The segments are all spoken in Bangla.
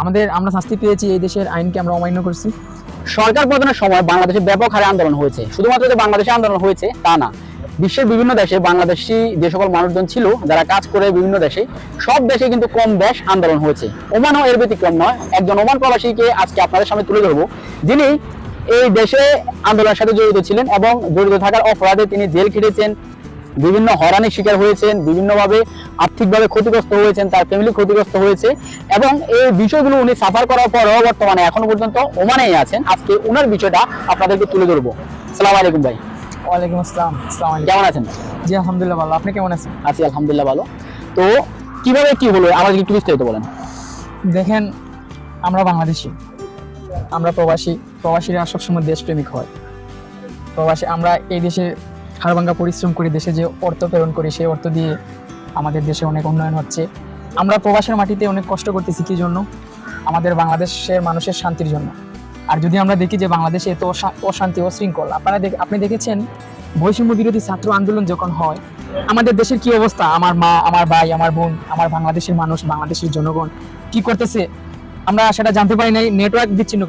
আমাদের, আমরা শাস্তি পেয়েছি এই দেশের আইনকে আমরা অমান্য করছি। সরকার পতনের সময় বাংলাদেশে ব্যাপক হারে আন্দোলন হয়েছে। শুধুমাত্র যে বাংলাদেশে আন্দোলন হয়েছে, তা না। বিশ্বের বিভিন্ন দেশে বাংলাদেশি যে সকল মানুষজন ছিল, যারা কাজ করে বিভিন্ন দেশে, সব দেশে কিন্তু কম বেশ আন্দোলন হয়েছে। ওমানও এর ব্যতিক্রম নয়। একজন ওমান প্রবাসীকে আজকে আপনাদের সামনে তুলে ধরবো। যিনি এই দেশে আন্দোলনের সাথে জড়িত ছিলেন এবং জড়িত থাকার অপরাধে তিনি জেল খেটেছেন। বিভিন্ন হয়রানির শিকার হয়েছেন বিভিন্নভাবে আর্থিকভাবে ক্ষতিগ্রস্ত হয়েছেন তার ফ্যামিলি ক্ষতিগ্রস্ত হয়েছে এবং এই বিষয়গুলো উনি সাফার করার পরেও বর্তমানে এখনও পর্যন্ত ওমানেই আছেন। আজকে ওনার বিষয়টা আপনাদেরকে তুলে ধরবো। সালাম আলাইকুম ভাই। ওয়ালাইকুম আসসালাম। আসসালামু কেমন আছেন? জি আলহামদুলিল্লাহ ভালো। আপনি কেমন আছেন? আছি আলহামদুলিল্লাহ ভালো। তো কীভাবে কি হলো? আমাদের একটু বিস্তারিত বলেন। দেখেন আমরা বাংলাদেশি। আমরা প্রবাসী। প্রবাসীরা সবসময় দেশপ্রেমিক হয়। প্রবাসী আমরা এই দেশে হাড়ভাঙ্গা পরিশ্রম করে দেশে যে অর্থ প্রেরণ করি, সেই অর্থ দিয়ে আমাদের দেশে অনেক উন্নয়ন হচ্ছে। আমরা প্রবাসের মাটিতে অনেক কষ্ট করতেছি, কি জন্য? আমাদের বাংলাদেশের মানুষের শান্তির জন্য। আর যদি আমরা দেখি যে বাংলাদেশে এত অশা- অশান্তি অশৃঙ্খল আপনারা দেখ- আপনি দেখেছেন বৈষম্য বিরোধী ছাত্র আন্দোলন যখন হয়, আমাদের দেশের কি অবস্থা? আমার মা, আমার ভাই, আমার বোন, আমার বাংলাদেশের মানুষ, বাংলাদেশের জনগণ কি করতেছে? আমরা সেটা জানতে পারি নাই নেটওয়ার্ক বিচ্ছিন্ন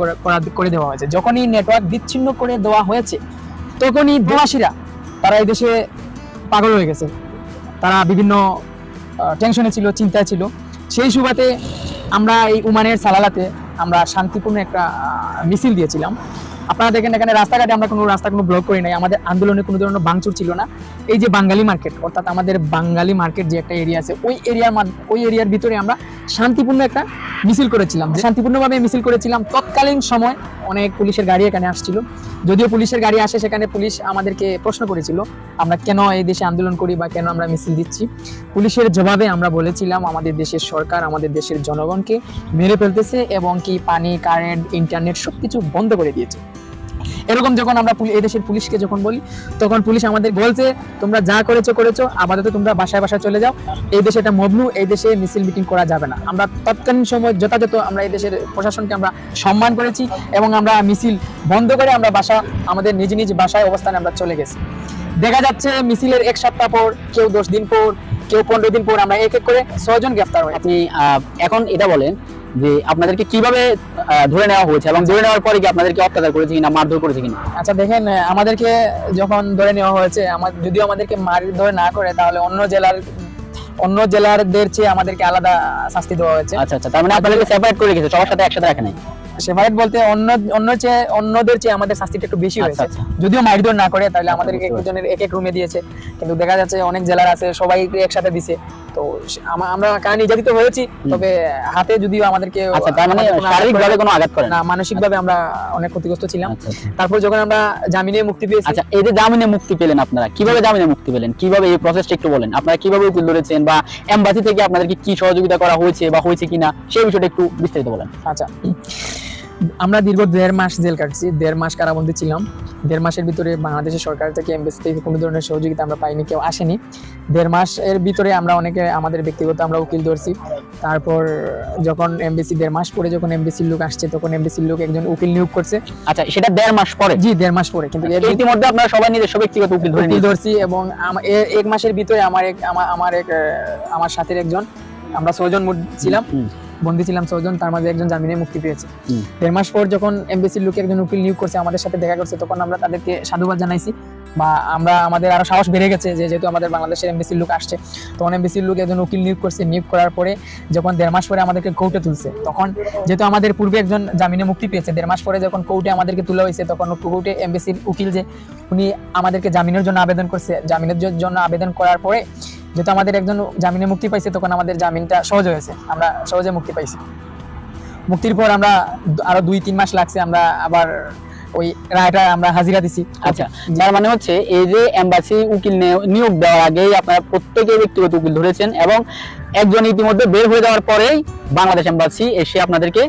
করে দেওয়া হয়েছে। যখনই নেটওয়ার্ক বিচ্ছিন্ন করে দেওয়া হয়েছে, তখনই প্রবাসীরা তারা এই দেশে পাগল হয়ে গেছে। তারা বিভিন্ন টেনশনে ছিল, চিন্তায় ছিল। সেই সুবাদে আমরা এই উমানের সালালাতে আমরা শান্তিপূর্ণ একটা মিছিল দিয়েছিলাম। আপনারা দেখেন এখানে রাস্তাঘাটে আমরা কোনো রাস্তা, কোনো ব্লক করি নাই। আমাদের আন্দোলনে কোনো ধরনের ভাঙচুর ছিল না। এই যে বাঙালি মার্কেট অর্থাৎ আমাদের বাঙালি মার্কেট যে একটা এরিয়া আছে, ওই এরিয়ার ওই এরিয়ার ভিতরে আমরা শান্তিপূর্ণ একটা মিছিল করেছিলাম। শান্তিপূর্ণভাবে মিছিল করেছিলাম। তৎকালীন সময় অনেক পুলিশের গাড়ি এখানে আসছিল। যদিও পুলিশের গাড়ি আসে সেখানে পুলিশ আমাদেরকে প্রশ্ন করেছিল, আমরা কেন এই দেশে আন্দোলন করি বা কেন আমরা মিছিল দিচ্ছি? পুলিশের জবাবে আমরা বলেছিলাম, আমাদের দেশের সরকার আমাদের দেশের জনগণকে মেরে ফেলতেছে এবং কি পানি, কারেন্ট, ইন্টারনেট সবকিছু বন্ধ করে দিয়েছে। এরকম যখন আমরা পুলি- এই দেশের পুলিশকে যখন বলি, তখন পুলিশ আমাদের বলছে, তোমরা যা করেছ করেছ, আপাতত তোমরা বাসায় বাসায় চলে যাও। এই দেশে এটা মবনু এই দেশে মিছিল মিটিং করা যাবে না। আমরা তৎকালীন সময় যথাযথ আমরা এই দেশের প্রশাসনকে আমরা সম্মান করেছি এবং আমরা মিছিল বন্ধ করে আমরা বাসা, আমাদের নিজ নিজ বাসায় অবস্থানে আমরা চলে গেছি। দেখা যাচ্ছে মিছিলের এক সপ্তাহ পর, কেউ দশ দিন পর, কেউ পনেরো দিন পর আমরা এক এক করে ছয়জন গ্রেফতার হই আপনি এখন এটা বলেন যে আপনাদেরকে কীভাবে ধরে নেওয়া হয়েছে এবং ধরে নেওয়ার পরে কি আপনাদেরকে অত্যাচার করেছে কিনা মারধর করেছে কিনা? আচ্ছা দেখেন আমাদেরকে যখন ধরে নেওয়া হয়েছে আমার যদিও আমাদেরকে মারি ধরে না করে তাহলে অন্য জেলার অন্য জেলারদের চেয়ে আমাদেরকে আলাদা শাস্তি দেওয়া হয়েছে। আচ্ছা আচ্ছা তার মানে আপনাদেরকে সেপারেট করে গেছে সবার সাথে একসাথে রাখে নাই? সেপারেট বলতে অন্য অন্য চেয়ে অন্যদের চেয়ে আমাদের শাস্তিটা একটু বেশি আচ্ছা, হয়েছে। আচ্ছা। যদিও মারধর না করে তাহলে আমাদেরকে একজনের এক এক রুমে দিয়েছে। কিন্তু দেখা যাচ্ছে অনেক জেলার আছে সবাই একসাথে দিছে। তো আমরা কারণ নির্যাতিত হয়েছি তবে হাতে যদিও আমাদেরকে আচ্ছা তার মানে কোনো আঘাত করে না মানসিকভাবে আমরা অনেক ক্ষতিগ্রস্ত ছিলাম। আচ্ছা আচ্ছা। তারপর যখন আমরা জামিনে মুক্তি পেয়েছি আচ্ছা এই যে জামিনে মুক্তি পেলেন আপনারা কীভাবে জামিনে মুক্তি পেলেন? কীভাবে এই প্রসেসটা একটু বলেন। আপনারা কীভাবে উকিল ধরেছেন বা এমবাসি থেকে আপনাদেরকে কি সহযোগিতা করা হয়েছে বা হয়েছে কিনা সেই বিষয়টা একটু বিস্তারিত বলেন। আচ্ছা। আমরা দীর্ঘ দেড় মাস জেল কাটছি দেড় মাস কারাবন্দী ছিলাম। দেড় মাসের ভিতরে বাংলাদেশের সরকার থেকে এমবেসি থেকে কোনো ধরনের সহযোগিতা আমরা পাইনি কেউ আসেনি। দেড় মাসের ভিতরে আমরা অনেকে আমাদের ব্যক্তিগত আমরা উকিল ধরছি। তারপর যখন এমবেসি দেড় মাস পরে যখন এমবেসির লোক আসছে তখন এমবেসির লোক একজন উকিল নিয়োগ করছে। আচ্ছা সেটা দেড় মাস পরে? জি দেড় মাস পরে। কিন্তু এর ইতিমধ্যে আপনারা সবাই নিজস্ব ব্যক্তিগত উকিল ধরে ধরছি এবং এক মাসের ভিতরে আমার এক আমার এক আমার সাথের একজন আমরা ছয়জন মোট ছিলাম। বন্দি ছিলাম ছয়জন তার মাঝে একজন জামিনে মুক্তি পেয়েছে। দেড় মাস পর যখন এমবিসির লোকে একজন উকিল নিয়োগ করছে আমাদের সাথে দেখা করছে তখন আমরা তাদেরকে সাধুবাদ জানাইছি। বা আমরা, আমাদের আরও সাহস বেড়ে গেছে যে যেহেতু আমাদের বাংলাদেশের এমবিসির লোক আসছে, তখন এমবিসির লোক একজন উকিল নিয়োগ করছে। নিয়োগ করার পরে যখন দেড় মাস পরে আমাদেরকে কোর্টে তুলছে, তখন যেহেতু আমাদের পূর্বে একজন জামিনে মুক্তি পেয়েছে, দেড় মাস পরে যখন কোর্টে আমাদেরকে তোলা হয়েছে, তখন কোর্টে এমবিসির উকিল যে উনি আমাদেরকে জামিনের জন্য আবেদন করছে, জামিনের জন্য আবেদন করার পরে যেহেতু আমাদের একজন জামিনে মুক্তি পাইছে, তখন আমাদের জামিনটা সহজ হয়েছে। আমরা সহজে মুক্তি পাইছি। মুক্তির পর আমরা দু- আরও দুই, তিন মাস লাগছে, আমরা আবার ওই রায়টা আমরা হাজিরা দিছি। আচ্ছা তার মানে হচ্ছে এই যে এম্বাসি উকিল নিয়োগ দেওয়ার আগেই আপনারা প্রত্যেকে ব্যক্তিগত উকিল ধরেছেন এবং একজন ইতিমধ্যে বের হয়ে যাওয়ার পরেই বাংলাদেশ এম্বাসি এসে আপনাদেরকে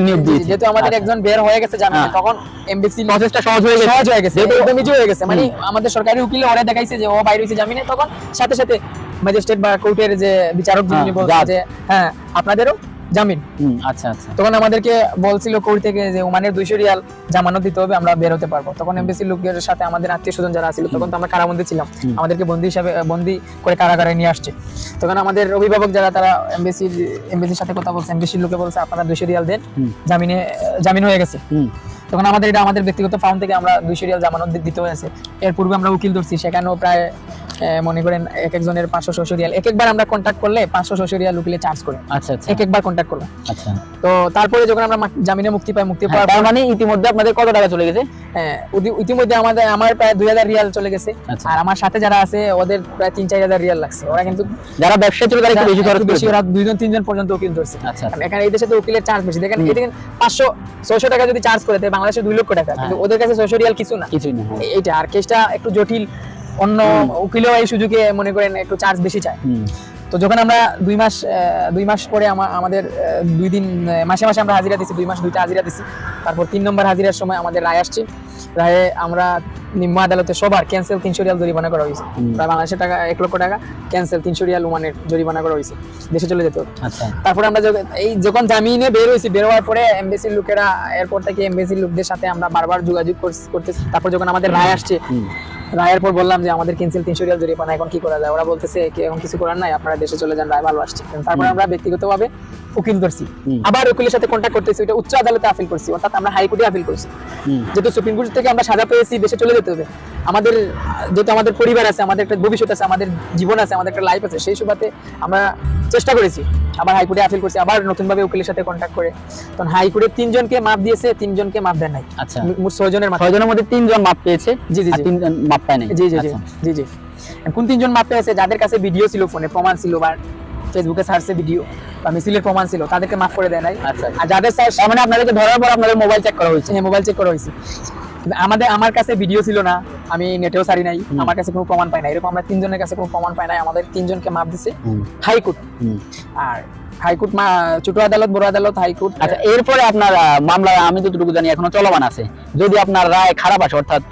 নিয়োগ দিয়েছে। যেহেতু আমাদের আচ্ছা। একজন বের হয়ে গেছে হ্যাঁ। তখন এমবিসি প্রসেসটা সহজ হয়ে গেছে। সহজ হয়ে গেছে যেহেতু- একদম ইজি হয়ে গেছে। মানে আমাদের সরকারি উকিল ওরা দেখাইছে যে ও বাইরে হয়েছে জামিনে তখন সাথে সাথে ম্যাজিস্ট্রেট বা কোর্টের যে বিচারক যিনি হ্যাঁ, বলছে যে হ্যাঁ আপনাদেরও জামিন। আচ্ছা আচ্ছা। তখন আমাদেরকে বলছিল কোর্ট থেকে যে ওমানের দুইশো রিয়াল জামানত দিতে হবে আমরা বের হতে পারব। তখন এমবিসি লোকের সাথে আমাদের আত্মীয় স্বজন যারা ছিল তখন তো আমরা কারাবন্দি ছিলাম। আমাদেরকে বন্দি হিসাবে বন্দি করে কারাগারে নিয়ে আসছে। তখন আমাদের অভিভাবক যারা তারা এমবিসির এমবিসির সাথে কথা বলছে এমবিসির লোকে বলছে আপনারা দুইশো রিয়াল দেন জামিনে জামিন হয়ে গেছে। তখন আমাদের এটা আমাদের ব্যক্তিগত ফাউন্ড থেকে আমরা দুইশো রিয়াল জামানত দিতে হয়েছে। এর পূর্বে আমরা উকিল ধরছি সেখানেও প্রায় মনে করেন এক একজনের পাঁচশো ছশো রিয়াল এক একবার আমরা কন্ট্যাক্ট করলে পাঁচশো ছশো রিয়াল উকিলে চার্জ করে। আচ্ছা আচ্ছা। এক একবার কন্ট্যাক্ট করলাম। আচ্ছা। তো তারপরে যখন আমরা জামিনে মুক্তি পাই মুক্তি হ্যাঁ, পাওয়ার তার মানে ইতিমধ্যে আপনাদের কত টাকা চলে গেছে? হ্যাঁ ইতিমধ্যে আমাদের আমার প্রায় দুই হাজার রিয়াল চলে গেছে। আচ্ছা। আর আমার সাথে যারা আছে ওদের প্রায় তিন চার হাজার রিয়াল লাগছে। ওরা কিন্তু যারা ব্যবসায়ী ছিল তারা একটু বেশি খরচ বেশি ওরা দুইজন তিনজন পর্যন্ত উকিল ধরছে। আচ্ছা এখানে এই দেশে তো উকিলের চার্জ বেশি। দেখেন। এদিকে পাঁচশো ছয়শো টাকা যদি চার্জ করে দেয় বাংলাদেশে দুই লক্ষ টাকা। কিন্তু ওদের কাছে ছয়শো রিয়াল কিছু না। কিছুই না হ্যাঁ। এইটা আর কেসটা একটু জটিল। অন্য উকিলও এই সুযোগে মনে করেন একটু চার্জ বেশি চায়। তো যখন আমরা দুই মাস দুই মাস পরে আমাদের দুই দিন মাসে মাসে আমরা হাজিরা দিছি দুই মাস দুইটা হাজিরা দিছি। তারপর তিন নম্বর হাজিরার সময় আমাদের রায় আসছে। রায়ে আমরা নিম্ন আদালতে সবার ক্যান্সেল তিনশো রিয়াল জরিমানা করা হয়েছে। প্রায় বাংলাদেশের টাকা এক লক্ষ টাকা ক্যান্সেল তিনশো রিয়াল ওমানের জরিমানা করা হয়েছে। দেশে চলে যেত। আচ্ছা। তারপরে আমরা এই যখন জামিনে বের হয়েছি বের হওয়ার পরে এমবেসির লোকেরা এরপর থেকে এমবেসির লোকদের সাথে আমরা বারবার যোগাযোগ করতেছি। তারপর যখন আমাদের রায় আসছে রায়ের পর বললাম যে আমাদের ক্যান্সেল তিনশো রিয়াল জরিমানা এখন কি করা যায়? ওরা বলতেছে কি এখন কিছু করার নাই আপনারা দেশে চলে যান রায় ভালো আসছে। তারপর আমরা ব্যক্তিগতভাবে উকিল ধরছি। আবার উকিলের সাথে কন্ট্যাক্ট করতেছি ওটা উচ্চ আদালতে আপিল করছি অর্থাৎ আমরা হাইকোর্টে আপিল করছি। যেহেতু সুপ্রিম কোর্ট থেকে আমরা সাজা পেয়েছি দেশে চলে যেতে হবে। আমাদের যেহেতু আমাদের পরিবার আছে আমাদের একটা ভবিষ্যৎ আছে আমাদের জীবন আছে আমাদের একটা লাইফ আছে সেই সুবাদে আমরা চেষ্টা করেছি। আবার হাইকোর্টে আপিল করছি আবার নতুনভাবে উকিলের সাথে কন্ট্যাক্ট করে। তখন হাইকোর্টে তিনজনকে মাপ দিয়েছে তিনজনকে মাপ দেন নাই। আচ্ছা। মোট ছয়জনের ছয়জনের মধ্যে তিনজন মাপ পেয়েছে জি, জি। তিনজন মাপ পায় নাই। জি জি জি। আচ্ছা। জি জি। কোন তিনজন মাপ পেয়েছে? যাদের কাছে ভিডিও ছিল ফোনে প্রমাণ ছিল বা ফেসবুকে সার্চে ভিডিও বা মিছিলের প্রমাণ ছিল তাদেরকে মাফ করে দেয় নাই। আচ্ছা আর যাদের তার মানে আপনাদেরকে ধরার পর আপনাদের মোবাইল চেক করা হয়েছে। হ্যাঁ মোবাইল চেক করা হয়েছে। আমাদের আমার কাছে ভিডিও ছিল না আমি নেটেও সারি নাই আমার কাছে কোনো প্রমাণ পাই না এরকম আমরা তিনজনের কাছে কোনো প্রমাণ পাই নাই আমাদের তিনজনকে মাপ দিছে। হাইকোর্ট। আর হাইকোর্ট মা ছোট আদালত বড় আদালত হাইকোর্ট। আচ্ছা এরপরে আপনার মামলা আমি যতটুকু জানি এখনও চলমান আছে। যদি আপনার রায় খারাপ আসে অর্থাৎ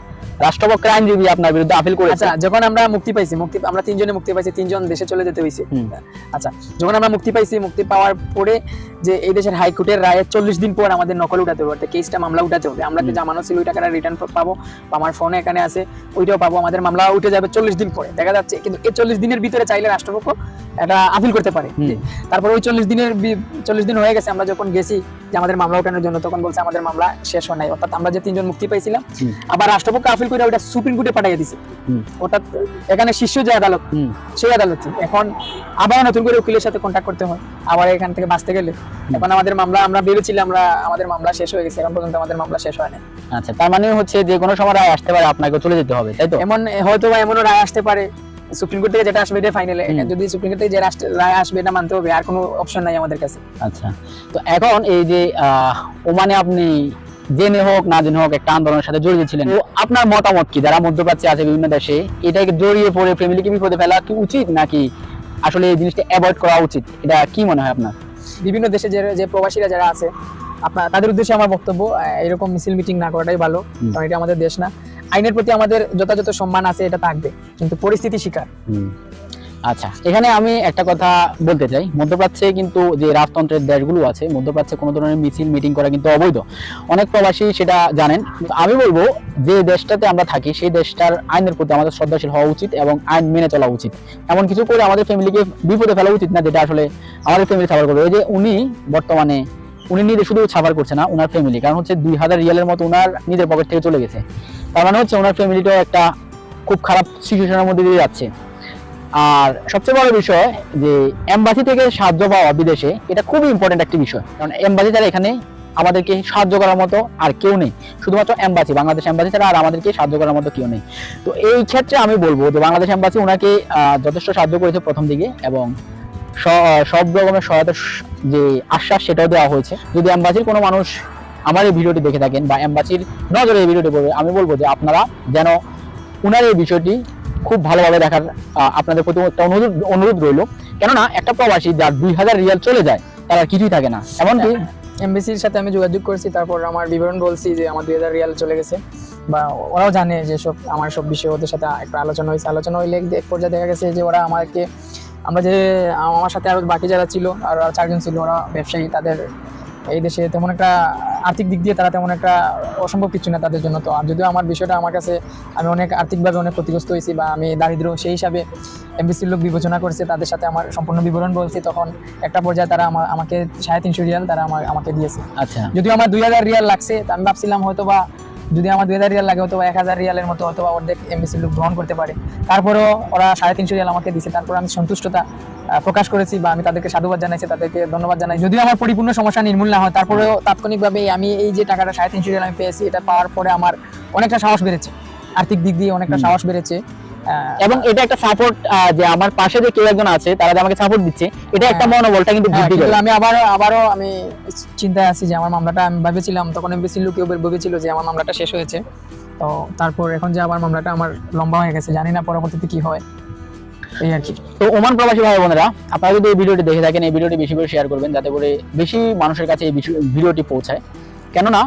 রাষ্ট্রপক্ষ আইনজীবী আপনার বিরুদ্ধে আপিল করেছে। আচ্ছা যখন আমরা মুক্তি পাইছি মুক্তি আমরা তিনজনে মুক্তি পাইছি তিনজন দেশে চলে যেতে হয়েছে আচ্ছা যখন আমরা মুক্তি পাইছি মুক্তি পাওয়ার পরে যে এই দেশের হাইকোর্টের রায়ের চল্লিশ দিন পর আমাদের নকল উঠাতে হবে অর্থাৎ কেসটা মামলা উঠাতে হবে। আমরা যে জামানো ছিল ওই টাকাটা রিটার্ন পাবো। বা আমার ফোনে এখানে আছে ওইটাও পাবো। আমাদের মামলা উঠে যাবে চল্লিশ দিন পরে। দেখা যাচ্ছে কিন্তু এই চল্লিশ দিনের ভিতরে চাইলে রাষ্ট্রপক্ষ এটা আপিল করতে পারে। তারপর ওই চল্লিশ দিনের চল্লিশ দিন হয়ে গেছে আমরা যখন গেছি যে আমাদের মামলা ওঠানোর জন্য তখন বলছে আমাদের মামলা শেষ হয় নাই। অর্থাৎ আমরা যে তিনজন মুক্তি পাইছিলাম আবার রাষ্ট্রপক্ষ আপিল করে ওটা সুপ্রিম কোর্টে পাঠিয়ে দিছে। অর্থাৎ এখানে শীর্ষ যে আদালত সেই আদালত এখন আবার নতুন করে উকিলের সাথে কন্ট্যাক্ট করতে হয়। আবার এখান থেকে বাঁচতে গেলে এখন আমাদের মামলা আমরা বেরোছিলাম আমরা আমাদের মামলা শেষ হয়ে গেছে এখন পর্যন্ত আমাদের মামলা শেষ হয় না আচ্ছা তার মানে হচ্ছে যে কোনো সময় রায় আসতে পারে আপনাকে চলে যেতে হবে তাই তো? এমন হয়তো বা এমনও রায় আসতে পারে সুপ্রিম কোর্ট থেকে যেটা আসবে এটা ফাইনালে। যদি সুপ্রিম কোর্ট থেকে যে রায় আসবে এটা মানতে হবে আর কোনো অপশন নাই আমাদের কাছে। আচ্ছা তো এখন এই যে আহ, ওমানে আপনি জেনে হোক না জেনে হোক একটা আন্দোলনের সাথে জড়িত ছিলেন। তো আপনার মতামত কি? যারা মধ্যপ্রাচ্যে আছে বিভিন্ন দেশে এটাকে জড়িয়ে পড়ে ফ্যামিলিকে বিপদে ফেলা কি উচিত? নাকি আসলে এই জিনিসটা অ্যাভয়েড করা উচিত? এটা কি মনে হয় আপনার? বিভিন্ন দেশে যে যে প্রবাসীরা যারা আছে আপনার তাদের উদ্দেশ্যে আমার বক্তব্য এরকম মিছিল মিটিং না করাটাই ভালো কারণ এটা আমাদের দেশ না। আইনের প্রতি আমাদের যথাযথ সম্মান আছে এটা থাকবে। কিন্তু পরিস্থিতি শিকার। আচ্ছা এখানে আমি একটা কথা বলতে চাই। মধ্যপ্রাচ্যে কিন্তু যে রাজতন্ত্রের দেশগুলো আছে, মধ্যপ্রাচ্যে কোনো ধরনের মিছিল, মিটিং করা কিন্তু অবৈধ। অনেক প্রবাসী সেটা জানেন। আমি বলব, যে দেশটাতে আমরা থাকি, সেই দেশটার আইনের প্রতি আমাদের শ্রদ্ধাশীল হওয়া উচিত এবং আইন মেনে চলা উচিত। এমন কিছু করে আমাদের ফ্যামিলিকে বিপদে ফেলা উচিত না, যেটা আসলে আমাদের ফ্যামিলি সাফার করবে। যে উনি বর্তমানে, উনি নিজে শুধু সাফার করছে না ওনার ফ্যামিলি কারণ হচ্ছে দুই হাজার রিয়ালের মতো ওনার নিজের পকেট থেকে চলে গেছে। তার মানে হচ্ছে ওনার ফ্যামিলিটাও একটা খুব খারাপ সিচুয়েশনের মধ্যে দিয়ে যাচ্ছে। আর সবচেয়ে বড় বিষয় যে এম্বাসি থেকে সাহায্য পাওয়া বিদেশে, এটা খুবই ইম্পর্টেন্ট একটি বিষয়। কারণ এম্বাসি তারা এখানে আমাদেরকে সাহায্য করার মতো আর কেউ নেই। শুধুমাত্র এম্বাসি বাংলাদেশ এম্বাসি ছাড়া আর আমাদেরকে সাহায্য করার মতো কেউ নেই। তো এই ক্ষেত্রে আমি বলব যে বাংলাদেশ এম্বাসি ওনাকে যথেষ্ট সাহায্য করেছে প্রথম দিকে এবং সব রকমের সহায়তা যে আশ্বাস সেটাও দেওয়া হয়েছে। যদি এম্বাসির কোনো মানুষ আমার এই ভিডিওটি দেখে থাকেন বা এম্বাসির নজরে এই ভিডিওটি পড়বে, আমি বলব যে আপনারা যেন উনার এই বিষয়টি খুব ভালোভাবে দেখার আপনাদের প্রতি একটা অনুরোধ অনুরোধ রইল। কেননা একটা প্রবাসী যার দুই হাজার রিয়াল চলে যায় তার আর কিছুই থাকে না। এমনকি এমবিসির সাথে আমি যোগাযোগ করছি তারপর আমার বিবরণ বলছি যে আমার দুই হাজার রিয়াল চলে গেছে। বা ওরাও জানে যে সব আমার সব বিষয়ে ওদের সাথে একটা আলোচনা হয়েছে। আলোচনা হইলে এক পর্যায়ে দেখা গেছে যে ওরা আমাকে আমরা যে আমার সাথে আরও বাকি যারা ছিল আর চারজন ছিল ওরা ব্যবসায়ী তাদের এই দেশে তেমন একটা আর্থিক দিক দিয়ে তারা তেমন একটা অসম্ভব কিছু না তাদের জন্য তো। আর যদিও আমার বিষয়টা আমার কাছে আমি অনেক আর্থিকভাবে অনেক ক্ষতিগ্রস্ত হয়েছি বা আমি দারিদ্র সেই হিসাবে এমবিসির লোক বিবেচনা করেছে তাদের সাথে আমার সম্পূর্ণ বিবরণ বলছি তখন একটা পর্যায়ে তারা আমার আমাকে সাড়ে তিনশো রিয়াল তারা আমার আমাকে দিয়েছে। আচ্ছা। যদিও আমার দুই হাজার রিয়াল লাগছে আমি ভাবছিলাম হয়তো বা যদি আমার দুই হাজার রিয়াল লাগে অথবা এক হাজার রিয়ালের মতো অথবা অর্ধেক এমবিসি লোক গ্রহণ করতে পারে। তারপরেও ওরা সাড়ে তিনশো রিয়াল আমাকে দিছে তারপর আমি সন্তুষ্টতা প্রকাশ করেছি বা আমি তাদেরকে সাধুবাদ জানাইছি তাদেরকে ধন্যবাদ জানাই। যদিও আমার পরিপূর্ণ সমস্যা নির্মূল না হয় তারপরেও তাৎক্ষণিকভাবে আমি এই যে টাকাটা সাড়ে তিনশো রিয়াল আমি পেয়েছি এটা পাওয়ার পরে আমার অনেকটা সাহস বেড়েছে। আর্থিক দিক দিয়ে অনেকটা সাহস বেড়েছে। এবং এটা একটা সাপোর্ট যে আমার পাশে যে কেউ একজন আছে তারা যে আমাকে সাপোর্ট দিচ্ছে এটা একটা হ্যাঁ। মনোবলটা কিন্তু হ্যাঁ, বৃদ্ধি করে। আমি আবার আবারও আমি চিন্তায় আছি যে আমার মামলাটা আমি ভেবেছিলাম তখন এমবিসি লোকেও ভেবেছিল যে আমার মামলাটা শেষ হয়েছে। তো তারপর এখন যে আবার মামলাটা আমার লম্বা হয়ে গেছে জানি না পরবর্তীতে কি হয়। এই আর কি। তো ওমান প্রবাসী ভাই বোনেরা আপনারা যদি এই ভিডিওটি দেখে থাকেন এই ভিডিওটি বেশি করে শেয়ার করবেন যাতে করে বেশি মানুষের কাছে এই ভিডিওটি পৌঁছায়। কেননা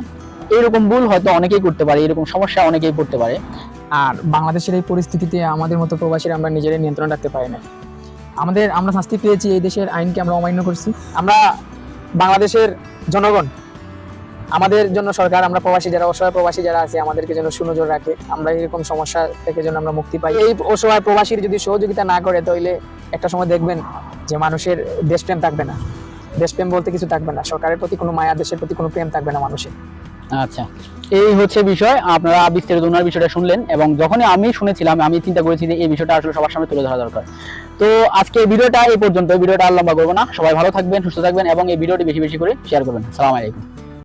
এরকম ভুল হয়তো অনেকেই করতে পারে এরকম সমস্যা অনেকেই পড়তে পারে। আর বাংলাদেশের এই পরিস্থিতিতে আমাদের মতো প্রবাসীরা আমরা নিজেরাই নিয়ন্ত্রণ রাখতে পারি না আমাদের, আমরা শাস্তি পেয়েছি এই দেশের আইনকে আমরা অমান্য করছি। আমরা বাংলাদেশের জনগণ, আমাদের জন্য সরকার, আমরা প্রবাসী যারা, অসহায় প্রবাসী যারা আছে, আমাদেরকে যেন সুনজর রাখে। আমরা এরকম সমস্যা থেকে যেন আমরা মুক্তি পাই। এই অসহায় প্রবাসীর যদি সহযোগিতা না করে, তাহলে একটা সময় দেখবেন যে মানুষের দেশপ্রেম থাকবে না। দেশপ্রেম বলতে কিছু থাকবে না। সরকারের প্রতি কোনো মায়া, দেশের প্রতি কোনো প্রেম থাকবে না মানুষের। আচ্ছা। এই হচ্ছে বিষয়, আপনারা বিস্তারিত ওনার বিষয়টা শুনলেন এবং যখনই আমি শুনেছিলাম, আমি চিন্তা করেছি যে এই বিষয়টা আসলে সবার সামনে তুলে ধরা দরকার। তো আজকে এই ভিডিওটা এই পর্যন্ত ভিডিওটা আর লম্বা করব না। সবাই ভালো থাকবেন, সুস্থ থাকবেন এবং এই ভিডিওটি বেশি বেশি করে শেয়ার করবেন। সালাম আলাইকুম।